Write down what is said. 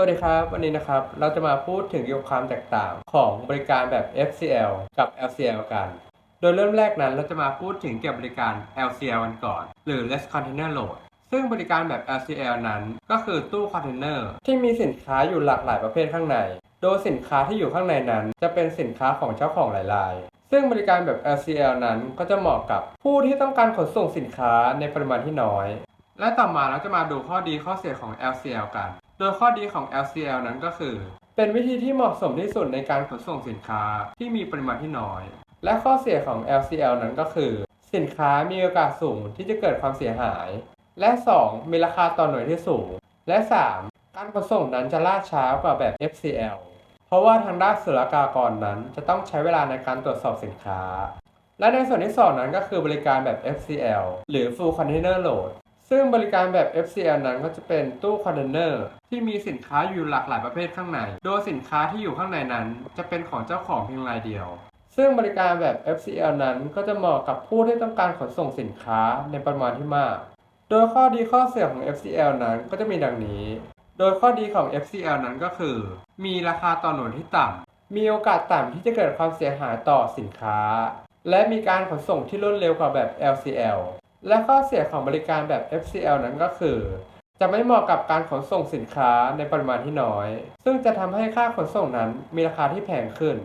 วัสดีครับ วันนี้นะครับ เราจะมาพูดถึงเกี่ยวกับความแตกต่างของบริการแบบ FCL กับ LCL กัน โดยเริ่มแรกนั้นเราจะมาพูดถึงเกี่ยวกับบริการ LCL กันก่อน หรือ Less Container Load ซึ่งบริการแบบ LCL นั้นก็คือตู้คอนเทนเนอร์ที่มีสินค้าอยู่หลากหลายประเภทข้างใน โดยสินค้าที่อยู่ข้างในนั้น จะเป็นสินค้าของเจ้าของหลายรายซึ่งบริการแบบ LCL นั้นก็จะเหมาะกับผู้ที่ต้องการขนส่งสินค้าในปริมาณที่น้อย และต่อมาเราจะมาดูข้อดีข้อเสียของ LCL กัน โดยข้อดีของ LCL นั้นก็คือ เป็นวิธีที่เหมาะสมที่สุดในการขนส่งสินค้าที่มีปริมาณที่น้อย และข้อเสียของ LCL นั้นก็คือ สินค้ามีโอกาสสูงที่จะเกิดความเสียหาย และ 2 มีราคาต่อหน่วยที่สูง และ 3 การขนส่งนั้นจะล่าช้ากว่าแบบ FCL เพราะว่าทางด้านศุลกากรนั้นจะต้องใช้เวลาในการตรวจสอบสินค้า และในส่วนที่ 2 นั้นก็คือบริการแบบ FCL หรือ Full Container Load ซึ่งบริการแบบ FCL นั้นก็จะเป็นตู้คอนเทนเนอร์ที่มีสินค้าอยู่หลากหลายประเภทข้างใน โดยสินค้าที่อยู่ข้างในนั้น จะเป็นของเจ้าของเพียงรายเดียว ซึ่งบริการแบบ FCL นั้นก็จะเหมาะกับผู้ที่ต้องการขนส่งสินค้าในปริมาณที่มาก โดยข้อดีข้อเสียของ FCL นั้นก็จะมีดังนี้ โดยข้อดีของ FCL นั้นก็คือ มีราคาต่อหน่วยที่ต่ำ มีโอกาสต่ำที่จะเกิดความเสียหายต่อสินค้า และมีการขนส่งที่รวดเร็วกว่าแบบ LCL และข้อเสียของบริการแบบ FCL นั้นก็คือ จะไม่เหมาะกับการขนส่งสินค้าในปริมาณที่น้อย ซึ่งจะทำให้ค่าขนส่งนั้นมีราคาที่แพงขึ้น